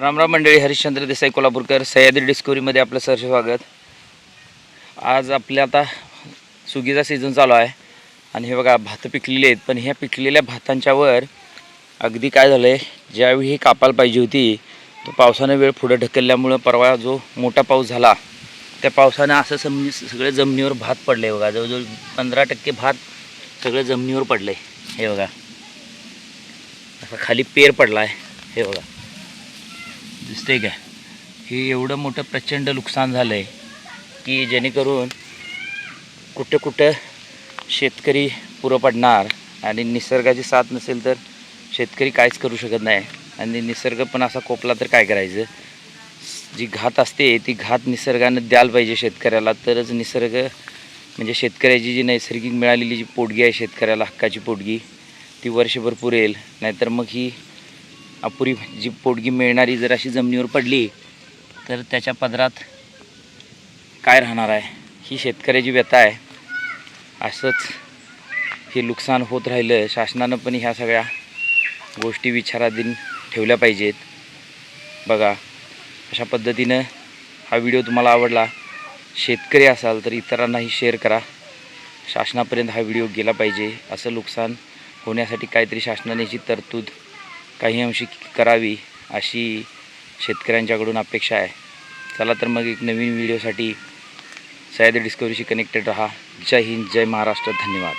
रामराम मंडळी हरिश्चंद्र देसाई कोल्हापूरकर सह्याद्री डिस्कवरीमध्ये आपलं सहर्ष स्वागत. आज आपल्या आता सुगीचा सीझन चालू आहे. आणि हे बघा भातं पिकलेली आहेत. पण ह्या पिकलेल्या भातांच्या वर अगदी काय झालं आहे ज्यावेळी ही कापायला पाहिजे होती तो पावसानं वेळ पुढं ढकलल्यामुळं परवा जो मोठा पाऊस झाला त्या पावसानं असं समजी सगळं जमिनीवर भात पडलं आहे बघा. जवळजवळ पंधरा टक्के भात सगळं जमिनीवर पडलं आहे हे बघा. असा खाली पेर पडला आहे हे बघा. दिसते का हे एवढं मोठं प्रचंड नुकसान झालं आहे की जेणेकरून कुठं कुठं शेतकरी पुरं पडणार आणि निसर्गाची साथ नसेल तर शेतकरी काहीच करू शकत नाही. आणि निसर्ग पण असा कोपला तर काय करायचं? जी घात असते ती घात निसर्गानं द्यायला पाहिजे शेतकऱ्याला. तरच निसर्ग म्हणजे शेतकऱ्याची जी नैसर्गिक मिळालेली जी पोटगी आहे शेतकऱ्याला हक्काची पोटगी ती वर्षभर पुरेल. नाहीतर मग ही अपुरी जी पोटगी मिळणारी जर अशी जमिनीवर पडली तर त्याच्या पदरात काय राहणार आहे? ही शेतकऱ्याची व्यथा आहे. असंच हे नुकसान होत राहिलं शासनानं पण ह्या सगळ्या गोष्टी विचाराधीन ठेवल्या पाहिजेत. बघा अशा पद्धतीनं हा व्हिडिओ तुम्हाला आवडला शेतकरी असाल तर इतरांनाही शेअर करा. शासनापर्यंत हा व्हिडिओ गेला पाहिजे. असं नुकसान होण्यासाठी काहीतरी शासनाने जी तरतूद काही अंशी करावी अशी शेतकऱ्यांच्याकडून अपेक्षा आहे. चला तर मग एक नवीन व्हिडिओसाठी सह्याद्री डिस्कवरीशी कनेक्टेड रहा. जय हिंद जय महाराष्ट्र. धन्यवाद.